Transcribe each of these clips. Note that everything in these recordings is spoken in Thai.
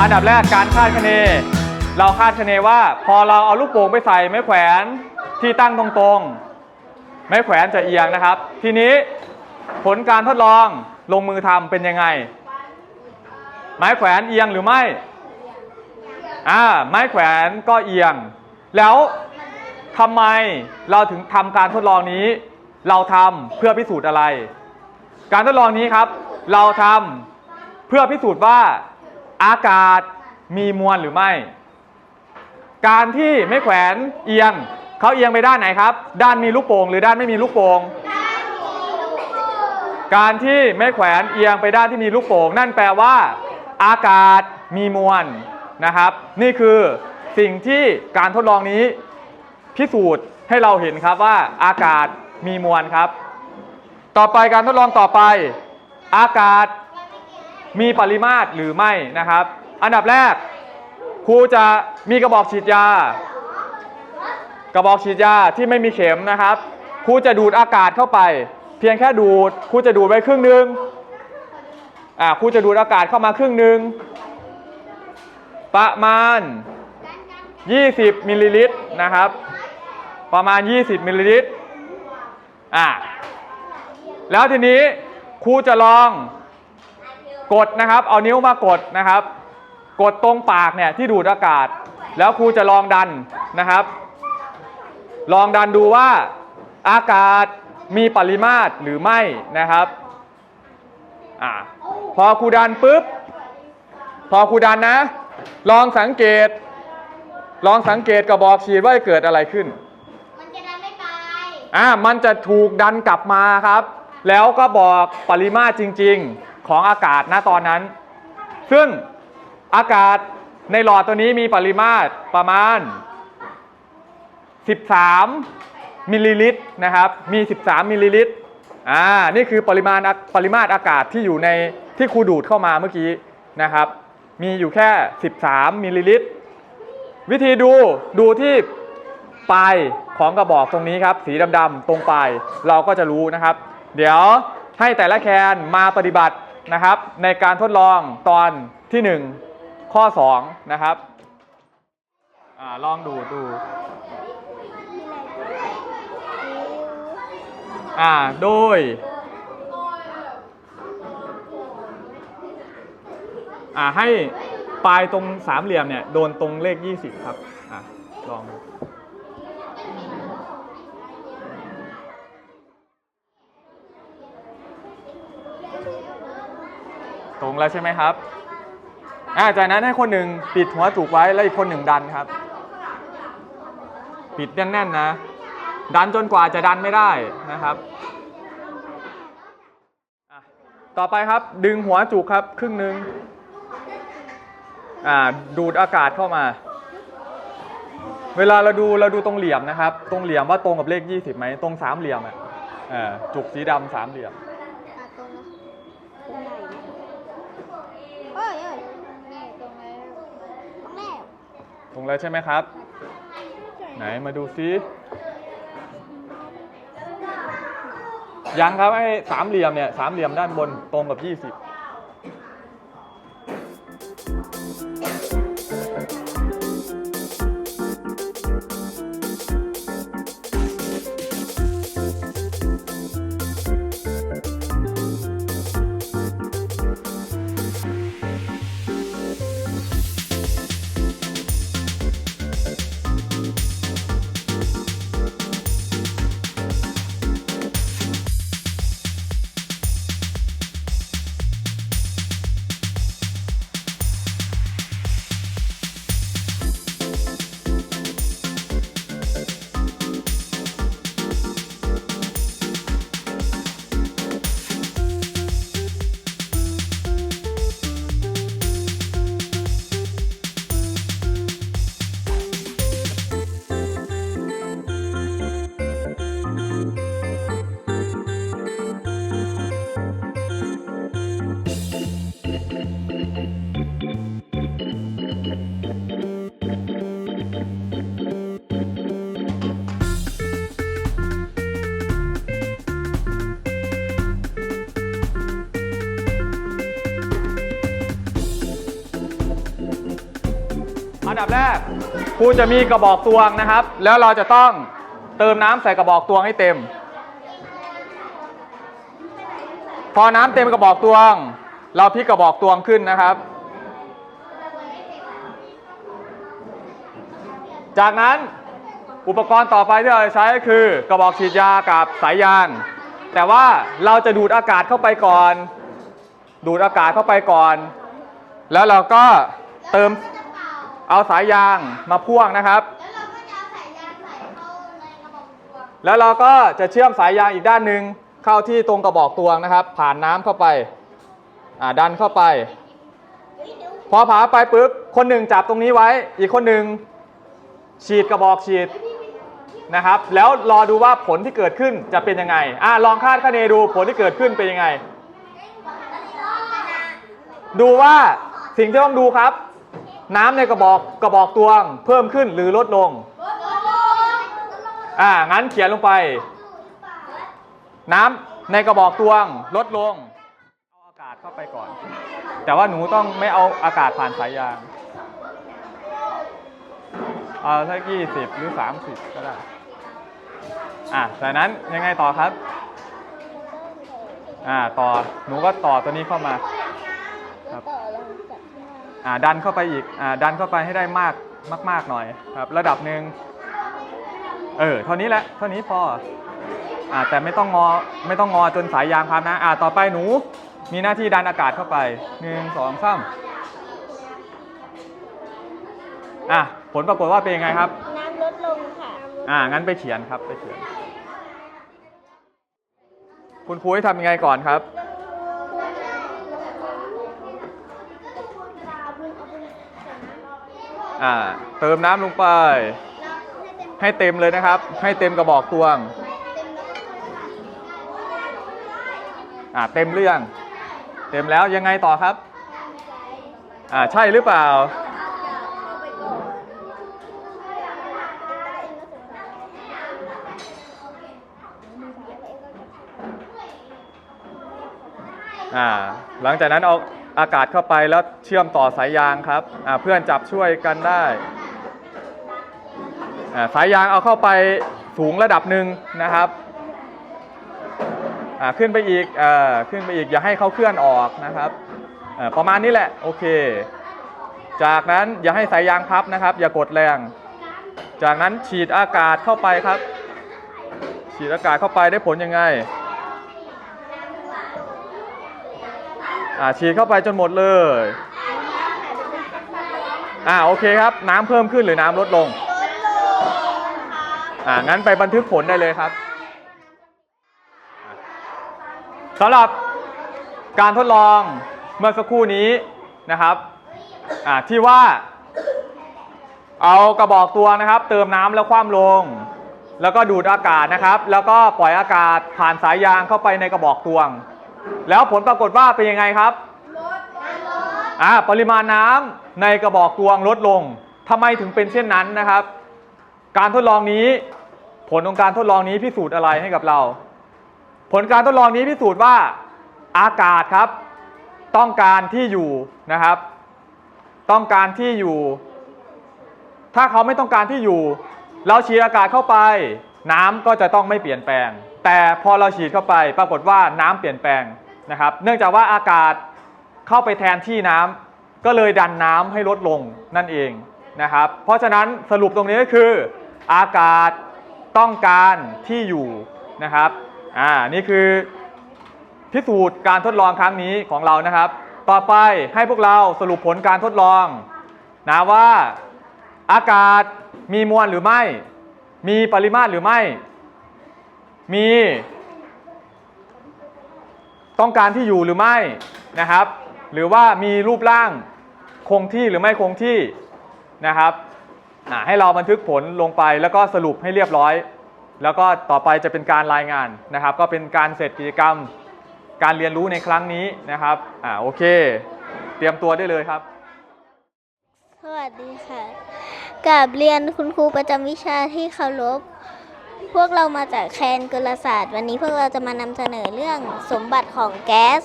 อันดับแรกการคาดคะเน เราคาดคะเนว่า พอเราเอาลูกโป่งไปใส่ไม้แขวนที่ตั้งตรงๆ ไม้แขวนจะเอียงนะครับ ทีนี้ผลการทดลองลงมือทำเป็นยังไง ไม้แขวนเอียงหรือไม่อ่าไม้แขวนก็เอียง แล้วทำไมเราถึงทำการทดลองนี้ เราทำเพื่อพิสูจน์อะไร การทดลองนี้ครับ เราทำเพื่อพิสูจน์ว่า อากาศมีมวลหรือไม่ การที่ไม่แขวนเอียงเขาเอียงไปด้านไหนครับ ด้านมีลูกโป่งหรือด้านไม่มีลูกโป่งการที่ไม่แขวนเอียงไปด้านที่มีลูกโป่งนั่นแปลว่า อากาศมีมวลนะครับ นี่คือสิ่งที่การทดลองนี้ พิสูจน์ให้เราเห็นครับว่าอากาศมีมวลครับ ต่อไปการทดลองต่อไป อากาศ มีปริมาตรหรือไม่นะครับ อันดับแรกครูจะมีกระบอกฉีดยา กระบอกฉีดยาที่ไม่มีเข็มนะครับครูจะดูดอากาศเข้าไป เพียงแค่ดูดครูจะดูดไว้ครึ่งหนึ่งอ่าครูจะดูดอากาศเข้ามาครึ่งหนึ่งประมาณ 20มิลลิลิตรนะครับ ประมาณ 20มิลลิลิตรอ่าแล้วทีนี้ครูจะลอง กดนะครับ เอานิ้วมากดนะครับ กดตรงปากเนี่ยที่ดูดอากาศ แล้วครูจะลองดันนะครับ ลองดันดูว่าอากาศมีปริมาตรหรือไม่นะครับอ่าพอครูดันปุ๊บ พอครูดันนะ ลองสังเกต ลองสังเกตกระบอกฉีดว่าจะเกิดอะไรขึ้น มันจะดันไม่ไป อ่า มันจะถูกดันกลับมาครับ แล้วก็บอกปริมาตรจริง ๆ ของอากาศณตอนนั้น ซึ่งอากาศในหลอดตัวนี้มีปริมาตรประมาณ 13 มิลลิลิตรนะครับ มี 13 มิลลิลิตร อ่า นี่คือปริมาณปริมาตรอากาศที่อยู่ในที่ครูดูดเข้ามาเมื่อกี้นะครับ มีอยู่แค่ 13 มิลลิลิตร วิธีดูดูที่ปลายของกระบอกตรงนี้ครับ สีดำๆตรงปลายเราก็จะรู้นะครับ เดี๋ยวให้แต่ละแคนมาปฏิบัติ นะครับ ในการทดลองตอนที่ 1 ข้อ 2 นะครับอลองดูดูอ่าโดยอ่าให้ปลายตรงสามเหลี่ยมเนี่ย โดนตรงเลข 20 ครับอะลองดู ตรงแล้วใช่ไหมครับอ่าจากนั้นให้คนหนึ่งปิดหัวจุกไว้แล้วอีกคนหนึ่งดันครับ ปิดแน่นๆนะ ดันจนกว่าจะดันไม่ได้นะครับต่อไปครับดึงหัวจุกครับครึ่งหนึ่งอ่าดูดอากาศเข้ามา เวลาเราดูเราดูตรงเหลี่ยมนะครับ ตรงเหลี่ยมว่าตรงกับเลข 20ไหมตรงสามเหลี่ยมอะจุกสีดำสามเหลี่ยม ตัดตรงนะตรงไหนเอ้ยเอ้ยนี่ตรงแล้วตรงแล้ว ตรงแล้วใช่ไหมครับ ไหนมาดูซิยังครับไอ้สามเหลี่ยมเนี่ยสามเหลี่ยมด้านบนตรงกับยี่สิบ ครูจะมีกระบอกตวงนะครับ แล้วเราจะต้องเติมน้ำใส่กระบอกตวงให้เต็ม พอน้ำเต็มกระบอกตวง เราพลิกกระบอกตวงขึ้นนะครับ จากนั้นอุปกรณ์ต่อไปที่เราจะใช้ก็คือกระบอกฉีดยากับสายยางแต่ว่าเราจะดูดอากาศเข้าไปก่อน ดูดอากาศเข้าไปก่อน แล้วเราก็เติม เอาสายยางมาพ่วงนะครับแล้วเราก็จะเชื่อมสายยางอีกด้านหนึ่งเข้าที่ตรงกระบอกตวงนะครับ ผ่านน้ำเข้าไปอ่าดันเข้าไปพอผาไปปุ๊บคนหนึ่งจับตรงนี้ไว้ อีกคนหนึ่งฉีดกระบอกฉีดนะครับ แล้วรอดูว่าผลที่เกิดขึ้นจะเป็นยังไงอ่าลองคาดคะเนดูผลที่เกิดขึ้นเป็นยังไง ดูว่าสิ่งที่ต้องดูครับ น้ำในกระบอกกระบอกตวงเพิ่มขึ้นหรือลดลง อ่า งั้นเขียนลงไป น้ำในกระบอกตวงลดลง เอาอากาศเข้าไปก่อน แต่ว่าหนูต้องไม่เอาอากาศผ่านสายยาง เอาสักยี่สิบหรือสามสิบก็ได้ อ่าจากนั้นยังไงต่อครับ อ่า ต่อ หนูก็ต่อตัวนี้เข้ามา ครับ ต่อลงจากข้างล่าง อ่า ดันเข้าไปอีกอ่าดันเข้าไปให้ได้มากมาก ๆหน่อยครับระดับหนึ่งเออเท่านี้แหละเท่านี้พออ่าแต่ไม่ต้องงอไม่ต้องงอจนสายยางพันนะอ่าต่อไปหนูมีหน้าที่ดันอากาศเข้าไปหนึ่งสองสามอะผลปรากฏว่าเป็นยังไงครับ น้ำลดลงค่ะอ่างั้นไปเขียนครับไปเขียน คุณครูให้ทำยังไงก่อนครับ อ่าเติมน้ำลงไป ให้เต็มเลยนะครับ ให้เต็มกระบอกตวงอ่าเต็มหรือยังเต็มแล้วยังไงต่อครับอ่าใช่หรือเปล่าอ่าหลังจากนั้นเอา อากาศเข้าไปแล้วเชื่อมต่อสายยางครับเพื่อนจับช่วยกันได้ สายยางเอาเข้าไปสูงระดับหนึ่งนะครับขึ้นไปอีกอขึ้นไปอีกอย่าให้เขาเคลื่อนออกนะครับประมาณนี้แหละโอเค จากนั้นอย่าให้สายยางพับนะครับ อย่ากดแรง จากนั้นฉีดอากาศเข้าไปครับ ฉีดอากาศเข้าไปได้ผลยังไง อ่าฉีดเข้าไปจนหมดเลยอ่าโอเคครับ น้ำเพิ่มขึ้นหรือน้ำลดลงอ่างั้นไปบันทึกผลได้เลยครับสำหรับการทดลองเมื่อสักครู่นี้นะครับอ่าที่ว่า เอากระบอกตัวนะครับ เติมน้ำแล้วคว่ำลง แล้วก็ดูดอากาศนะครับ แล้วก็ปล่อยอากาศผ่านสายยางเข้าไปในกระบอกตวง แล้วผลปรากฏว่าเป็นยังไงครับอ่าปริมาณน้ำในกระบอกตวงลดลงทำไมถึงเป็นเช่นนั้นนะครับ การทดลองนี้ ผลของการทดลองนี้พิสูจน์อะไรให้กับเรา ผลการทดลองนี้พิสูจน์ว่าอากาศครับ ต้องการที่อยู่นะครับ ต้องการที่อยู่ ถ้าเขาไม่ต้องการที่อยู่ เราฉีดอากาศเข้าไป น้ำก็จะต้องไม่เปลี่ยนแปลง แต่พอเราฉีดเข้าไปปรากฏว่าน้ำเปลี่ยนแปลงนะครับ เนื่องจากว่าอากาศเข้าไปแทนที่น้ำก็เลยดันน้ำให้ลดลงนั่นเองนะครับ เพราะฉะนั้นสรุปตรงนี้ก็คือ อากาศต้องการที่อยู่นะครับอ่านี่คือพิสูจน์การทดลองครั้งนี้ของเรานะครับ ต่อไปให้พวกเราสรุปผลการทดลองนะว่าอากาศมีมวลหรือไม่ มีปริมาตรหรือไม่ มี ต้องการที่อยู่หรือไม่นะครับ หรือว่ามีรูปร่างคงที่หรือไม่คงที่นะครับให้เราบันทึกผลลงไปแล้วก็สรุปให้เรียบร้อย แล้วก็ต่อไปจะเป็นการรายงานนะครับ ก็เป็นการเสร็จกิจกรรมการเรียนรู้ในครั้งนี้นะครับอ่าโอเค เตรียมตัวได้เลยครับ สวัสดีค่ะกับเรียนคุณครูประจำวิชาที่เคารพ พวกเรามาจากแคนกลศาสตร์ วันนี้พวกเราจะมานำเสนอเรื่องสมบัติของแก๊ส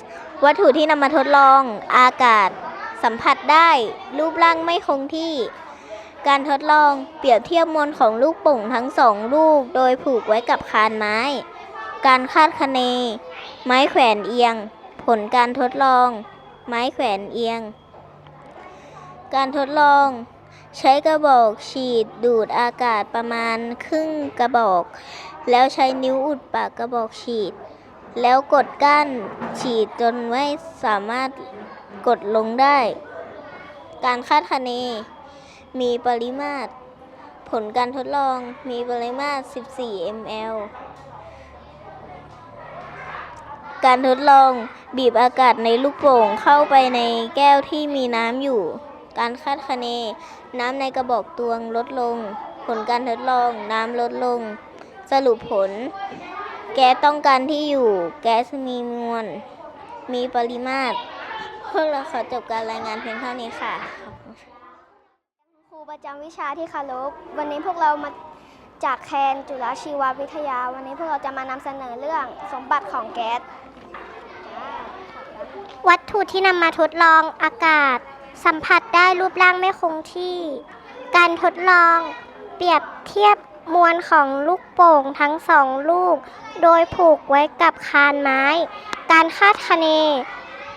วัตถุที่นำมาทดลอง อากาศ สัมผัสได้ รูปร่างไม่คงที่ การทดลองเปรียบเทียบมวลของลูกโป่งทั้งสองลูก โดยผูกไว้กับคานไม้ การคาดคะเน ไม้แขวนเอียง ผลการทดลอง ไม้แขวนเอียง การทดลอง ใช้กระบอกฉีดดูดอากาศประมาณครึ่งกระบอก แล้วใช้นิ้วอุดปากกระบอกฉีด แล้วกดก้านฉีดจนไม่สามารถกดลงได้ การคาดคะเน มีปริมาตร ผลการทดลองมีปริมาตร 14 ml การทดลองบีบอากาศในลูกโป่งเข้าไปในแก้วที่มีน้ำอยู่ การคาดคะเน น้ำในกระบอกตวงลดลง ผลการทดลอง น้ำลดลง สรุปผล แก๊สต้องการที่อยู่ แก๊สมีมวล มีปริมาตร พวกเราขอจบการรายงานเพียงเท่านี้ค่ะครูประจำวิชาที่เคารพวันนี้พวกเรามาจากแคนจุฬาชีววิทยา วันนี้พวกเราจะมานำเสนอเรื่องสมบัติของแก๊ส วัตถุที่นำมาทดลองอากาศ สัมผัสได้รูปร่างไม่คงที่ การทดลองเปรียบเทียบมวลของลูกโป่งทั้งสองลูก โดยผูกไว้กับคานไม้ การคาดคะเน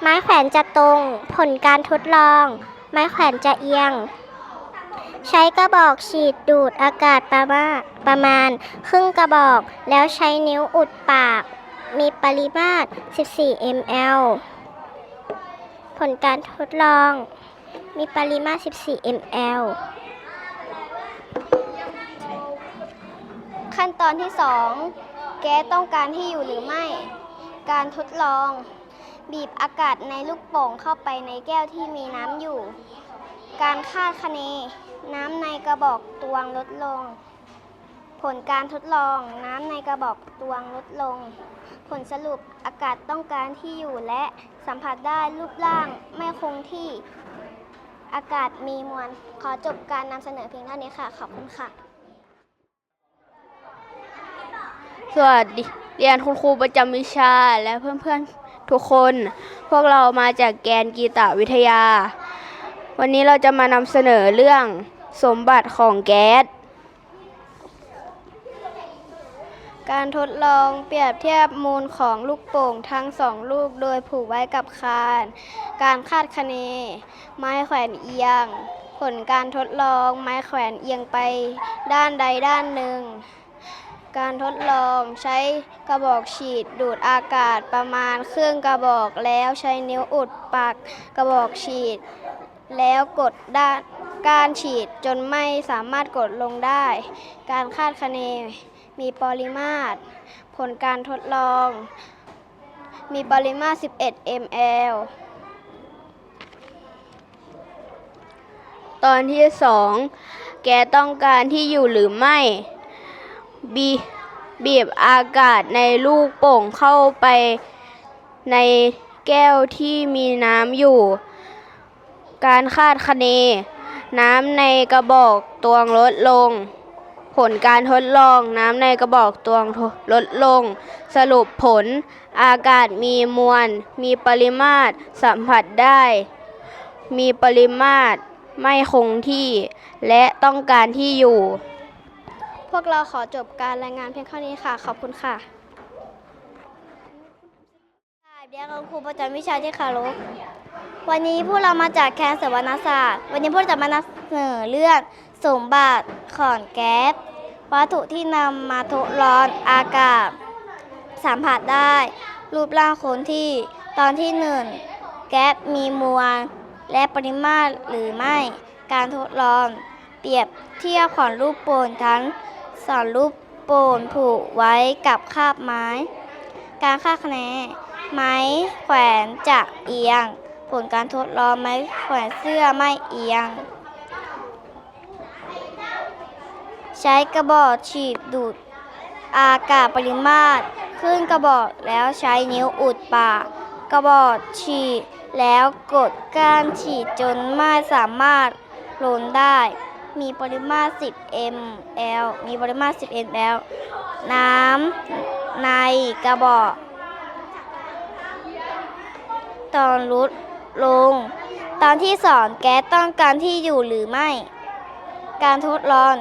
ไม้แขวนจะตรง ผลการทดลอง ไม้แขวนจะเอียง ใช้กระบอกฉีดดูดอากาศประมาณประมาณ ครึ่งกระบอก แล้วใช้นิ้วอุดปาก มีปริมาตร 14 ml ผลการทดลอง มีปริมาตร 14 ml ขั้นตอนที่ 2 แก๊สต้องการที่อยู่หรือไม่ การทดลอง บีบอากาศในลูกโป่งเข้าไปในแก้วที่มีน้ำอยู่ การคาดคะเน น้ำในกระบอกตวงลดลง ผลการทดลองน้ำในกระบอกตวงลดลง ผลสรุปอากาศต้องการที่อยู่และสัมผัสได้รูปร่างไม่คงที่ อากาศมีมวล ขอจบการนำเสนอเพียงเท่านี้ค่ะ ขอบคุณค่ะ สวัสดีเรียนคุณครูประจำวิชาและเพื่อนๆทุกคน พวกเรามาจากแกนกีตาวิทยา วันนี้เราจะมานำเสนอเรื่องสมบัติของแก๊ส การทดลองเปรียบเทียบมูลของลูกโป่งทั้งสองลูกโดยผูกไว้กับคาน การคาดคะเน ไม้แขวนเอียง ผลการทดลองไม้แขวนเอียงไปด้านใดด้านหนึ่ง การทดลองใช้กระบอกฉีดดูดอากาศประมาณครึ่งกระบอกแล้วใช้นิ้วอุดปากกระบอกฉีด แล้วกดด้านการฉีดจนไม่สามารถกดลงได้ การคาดคะเน มีปริมาตร ผลการทดลอง มีปริมาตร 11 ml ตอนที่สองแกต้องการที่อยู่หรือไม่บีบีบอากาศในลูกโป่งเข้าไปในแก้วที่มีน้ำอยู่ การคาดคะเน น้ำในกระบอกตวงลดลง ผลการทดลองน้ำในกระบอกตวงลดลง สรุปผล อากาศมีมวล มีปริมาตร สัมผัสได้ มีปริมาตร ไม่คงที่ และต้องการที่อยู่ พวกเราขอจบการรายงานเพียงเท่านี้ค่ะ ขอบคุณค่ะค่ะเดี๋ยวคุณครูประจำวิชาที่เคารพวันนี้พวกเรามาจากแคนสวรรณศาสตร์ วันนี้พวกเราจะมานำเสนอเรื่อง สมบัติของแก๊สวัตถุที่นำมาทดลองอากาศ สัมผัสได้ รูปร่างคงที่ตอนที่หนึ่งแก๊สมีมวลและปริมาตรหรือไม่ การทดลอง เปรียบเทียบของรูปโป่งทั้งสองรูปโป่งผูกไว้กับคาบไม้ การคาดคะเนไม้แขวนจะเอียง ผลการทดลองไม้แขวนเสื้อไม่เอียง ใช้กระบอกฉีดดูดอากาศปริมาตร ขึ้นกระบอกแล้วใช้นิ้วอุดปาก กระบอกฉีดแล้วกดก้านฉีดจนไม่สามารถหล่นได้ มีปริมาตร 10 ml มีปริมาตร 10 ml น้ำในกระบอก ตอนลดลง ตอนที่สองแก๊สต้องการที่อยู่หรือไม่ การทดลอง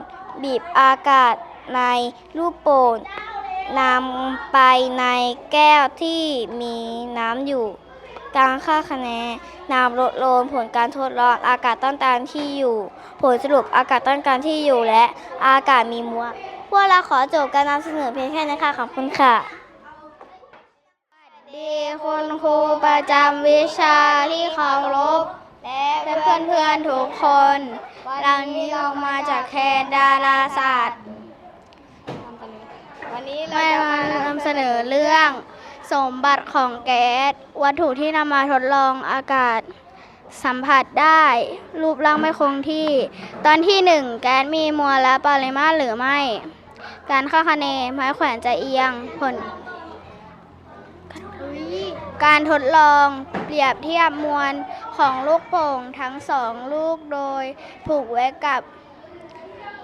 บีบอากาศในลูกโป่งนำไปในแก้วที่มีน้ำอยู่ การค่าคะแนนนำลดลงผลการทดลองอากาศต้านทานที่อยู่ ผลสรุปอากาศต้านทานที่อยู่และอากาศมีมวลพวกเราขอจบการนำเสนอเพียงแค่นี้ค่ะขอบคุณค่ะดีคุณครูประจำวิชาที่เคารพ และเพื่อนเพื่อนๆทุกคน วันนี้เรามาจากแคนดาราศาสตร์วันนี้เราจะมานำเสนอเรื่อง สมบัติของแก๊ส วัตถุที่นำมาทดลองอากาศ สัมผัสได้ รูปร่างไม่คงที่ ตอนที่หนึ่งแก๊สมีมวลและปริมาตรหรือไม่ การค่าคะเนไม้แขวนจะเอียงผล การทดลองเปรียบเทียบมวลของลูกโป่งทั้งสองลูกโดยผูกไว้กับ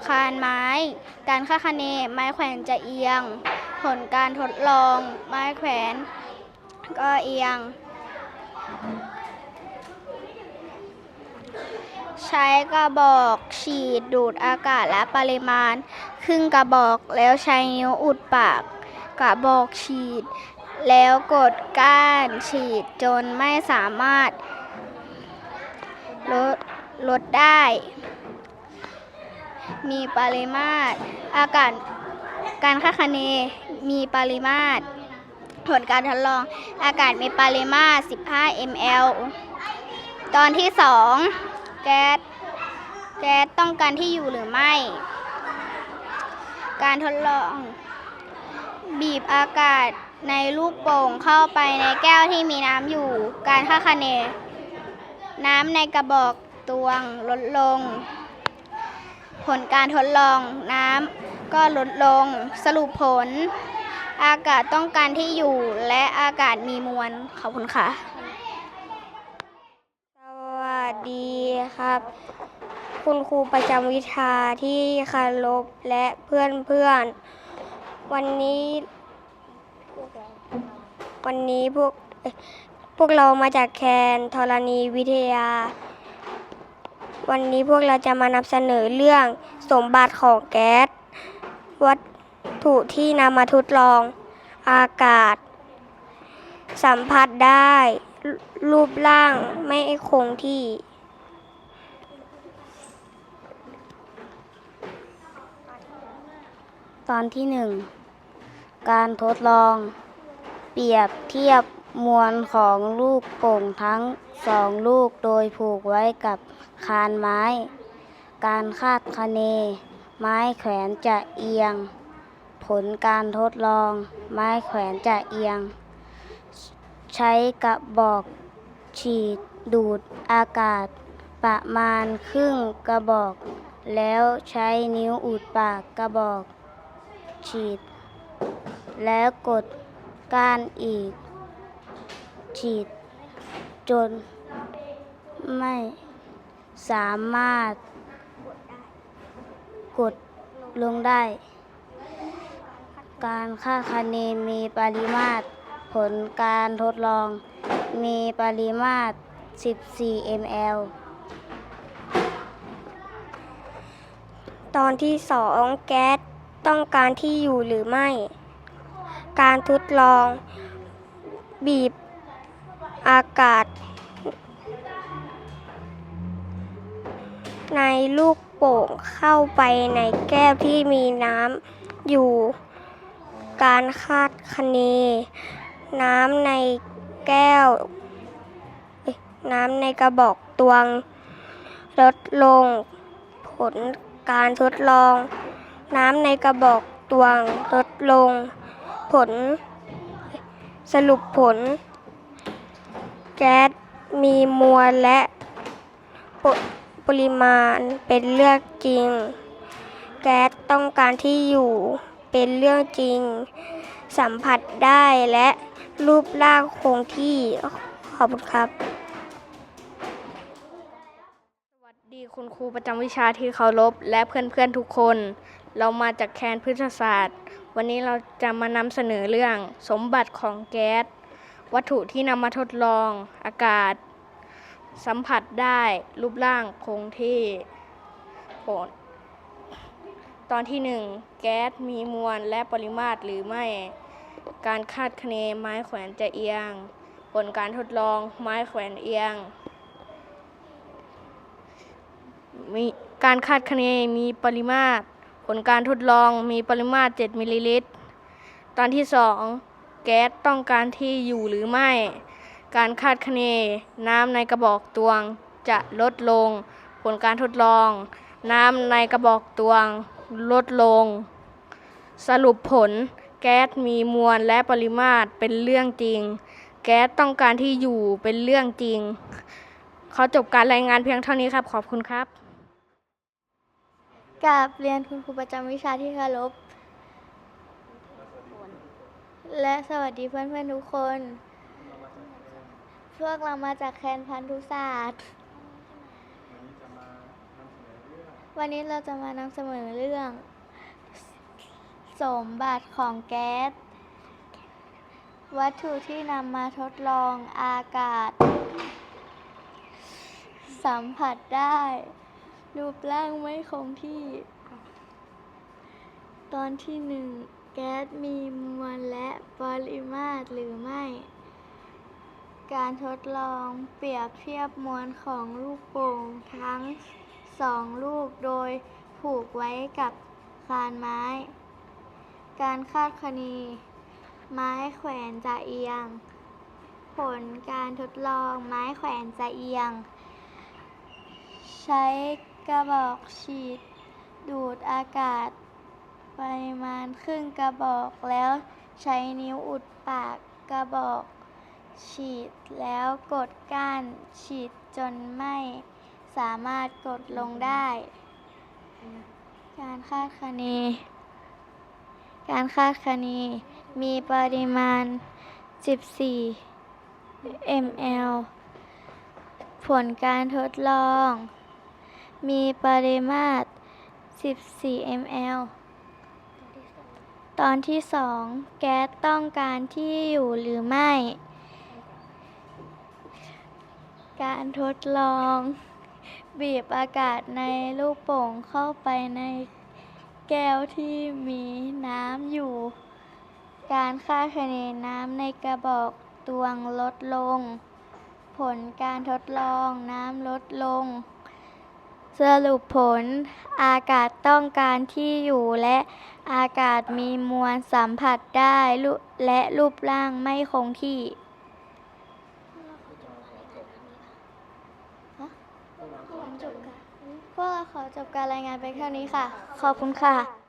คานไม้ การค่าดคะเนไม้แขวนจะเอียง ผลการทดลองไม้แขวนก็เอียง ใช้กระบอกฉีดดูดอากาศและปริมาณ ครึ่งกระบอกแล้วใช้นิ้วอุดปาก กระบอกฉีด แล้วกดก้านฉีดจนไม่สามารถลดลดได้ มีปริมาตร อากาศการคาคะเนมีปริมาตร ผลการทดลองอากาศมีปริมาตร 15 ml ตอนที่ 2 แก๊สแก๊สต้องการที่อยู่หรือไม่ การทดลอง บีบอากาศ ในลูกโป่งเข้าไปในแก้วที่มีน้ำอยู่ การค่าคะเน น้ำในกระบอกตวงลดลง ผลการทดลองน้ำก็ลดลง สรุปผล อากาศต้องการที่อยู่และอากาศมีมวล ขอบคุณค่ะ สวัสดีครับ คุณครูประจำวิชาที่คารพและเพื่อนเพื่อนๆวันนี้ วันนี้พวกเอ้ยพวกเรามาจากแคนธรณีวิทยา วันนี้พวกเราจะมานำเสนอเรื่องสมบัติของแก๊ส วัตถุที่นำมาทดลอง อากาศ สัมผัสได้ รูปร่างไม่คงที่ตอนที่หนึ่ง การทดลอง เปรียบเทียบมวลของลูกโป่งทั้งสองลูกโดยผูกไว้กับคานไม้ การคาดคะเน ไม้แขวนจะเอียง ผลการทดลอง ไม้แขวนจะเอียง ใช้กระบอกฉีดดูดอากาศ ประมาณครึ่งกระบอก แล้วใช้นิ้วอุดปากกระบอก ฉีด แล้วกดก้านอีก ฉีดจนไม่สามารถกดลงได้ การค่าคะเนมีปริมาตร ผลการทดลองมีปริมาตร 14 ml ตอนที่สองแก๊สต้องการที่อยู่หรือไม่ การทดลอง บีบอากาศ ในลูกโป่งเข้าไปในแก้วที่มีน้ำอยู่ การคาดคะเน น้ำในแก้ว น้ำในกระบอกตวง ลดลง ผลการทดลอง น้ำในกระบอกตวงลดลง ผล สรุปผล แก๊สมีมวลและปปริมาณเป็นเรื่องจริง แก๊สต้องการที่อยู่เป็นเรื่องจริง สัมผัสได้และรูปร่างคงที่ขอบคุณครับ สวัสดีคุณครูประจำวิชาที่เคารพและเพื่อนๆทุกคน เรามาจากแคนพฤกษศาสตร์ วันนี้เราจะมานำเสนอเรื่องสมบัติของแก๊ส วัตถุที่นำมาทดลอง อากาศ สัมผัสได้ รูปร่างคงที่ผลตอนที่ 1 แก๊สมีมวลและปริมาตรหรือไม่ การคาดคะเนไม้แขวนจะเอียง ผลการทดลองไม้แขวนเอียง มีการคาดคะเนมีปริมาตร ลการทดลองมีปริมาตร 7 มิลลิลิตร ตอนที่ 2 แก๊สต้องการที่อยู่หรือไม่ การคาดคะเน น้ำในกระบอกตวงจะลดลง ผลการทดลอง น้ำในกระบอกตวงลดลง สรุปผล แก๊สมีมวลและปริมาตรเป็นเรื่องจริง แก๊สต้องการที่อยู่เป็นเรื่องจริงเขาจบการรายงานเพียงเท่านี้ครับ ขอบคุณครับ กับเรียนคุณครูประจำวิชาที่เคารพและสวัสดีเพื่อนๆทุกคน พวกเรามาจากแคนพันธุศาสตร์ วันนี้เราจะมานำเสนอเรื่อง สมบัติของแก๊ส วัตถุที่นำมาทดลองอากาศ สัมผัสได้ รูปร่างไม่คงที่ ตอนที่หนึ่งแก๊สมีมวลและปริมาตรหรือไม่ การทดลองเปรียบเทียบมวลของลูกโป่งทั้งสองลูกโดยผูกไว้กับคานไม้ การคาดคะเนไม้แขวนจะเอียง ผลการทดลองไม้แขวนจะเอียง ใช้ กระบอกฉีด ดูดอากาศ ปริมาณครึ่งกระบอกแล้วใช้นิ้วอุดปากกระบอก ฉีดแล้วกดก้านฉีดจนไม่ สามารถกดลงได้ การคาดคะเน การคาดคะเน มีปริมาณ 14 ml ผลการทดลอง มีปริมาตร 14 ml ตอนที่ 2 แก๊สต้องการที่อยู่หรือไม่ การทดลอง บีบอากาศในลูกโป่งเข้าไปในแก้วที่มีน้ำอยู่ การค่าคะเนน้ำในกระบอกตวงลดลง ผลการทดลองน้ำลดลง สรุปผล อากาศต้องการที่อยู่และอากาศมีมวลสัมผัสได้ลุและรูปร่างไม่คงที่พวกเราขอจบการรายงานไปเท่านี้ค่ะ ขอบคุณค่ะ